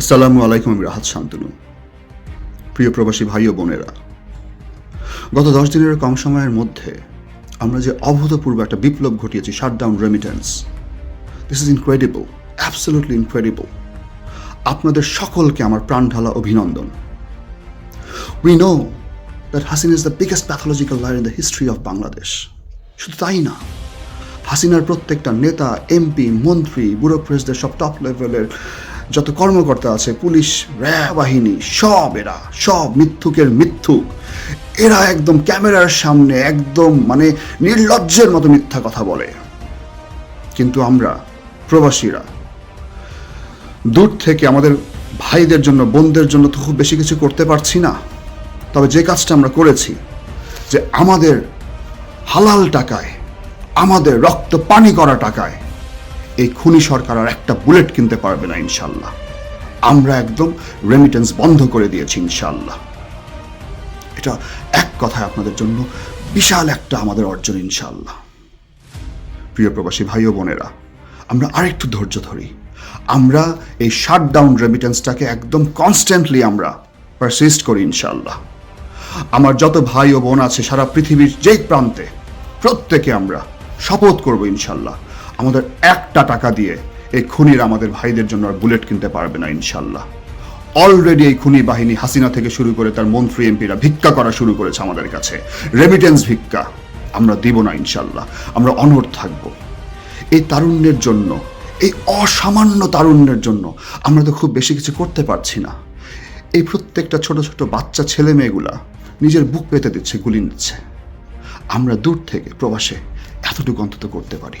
আসসালামু আলাইকুম, আমি রাহাত শান্তনু। প্রিয় প্রবাসী ভাই ও বোনেরা, গত দশ দিনের কম সময়ের মধ্যে আমরা যে অভূতপূর্ব একটা বিপ্লব ঘটিয়েছি shutdown remittance this is incredible absolutely incredible আপনাদের সকলকে আমার প্রাণ ঢালা অভিনন্দন। We know that Hasina is the biggest pathological liar in the history of Bangladesh শুধু তাই না, হাসিনার প্রত্যেকটা নেতা এমপি মন্ত্রী ব্যুরোক্রেসদের সব টপ লেভেলের যত কর্মকর্তা আছে, পুলিশ, র্যাব, বাহিনী, সব এরা, সব মিথ্যুকের মিথ্যুক। এরা একদম ক্যামেরার সামনে একদম মানে নির্লজ্জের মতো মিথ্যা কথা বলে। কিন্তু আমরা, প্রবাসীরা, দূর থেকে আমাদের ভাইদের জন্য, বোনদের জন্য তো খুব বেশি কিছু করতে পারছি না। তবে যে কাজটা আমরা করেছি, যে আমাদের হালাল টাকায়, আমাদের রক্ত পানি করা টাকায় এই খুনি সরকার আর একটা বুলেট কিনতে পারবে না, ইনশাল্লাহ। আমরা একদম রেমিটেন্স বন্ধ করে দিয়েছি, ইনশাল্লাহ। এটা এক কথায় আপনাদের জন্য বিশাল একটা আমাদের অর্জন, ইনশাল্লাহ। প্রিয় প্রবাসী ভাই ও বোনেরা, আমরা আরেকটু ধৈর্য ধরি। আমরা এই শাটডাউন রেমিটেন্সটাকে একদম কনস্ট্যান্টলি আমরা পারসিস্ট করি, ইনশাল্লাহ। আমার যত ভাই ও বোন আছে, সারা পৃথিবীর যেই প্রান্তে, প্রত্যেকে আমরা শপথ করব, ইনশাল্লাহ। আমাদের একটা টাকা দিয়ে এই খুনির আমাদের ভাইদের জন্য আর বুলেট কিনতে পারবে না ইনশাল্লাহ অলরেডি এই খুনি বাহিনী হাসিনা থেকে শুরু করে তার মন্ত্রী, এমপিরা ভিক্ষা করা শুরু করেছে আমাদের কাছে। রেমিটেন্স ভিক্ষা আমরা দিব না ইনশাল্লাহ আমরা অনড় থাকব। এই তারুণ্যের জন্য, এই অসামান্য তারুণ্যের জন্য আমরা তো খুব বেশি কিছু করতে পারছি না। এই প্রত্যেকটা ছোট ছোট বাচ্চা ছেলে মেয়েগুলা নিজের বুক পেতে দিচ্ছে, গুলি নিচ্ছে। আমরা দূর থেকে, প্রবাসে এতটুকু অন্তত করতে পারি।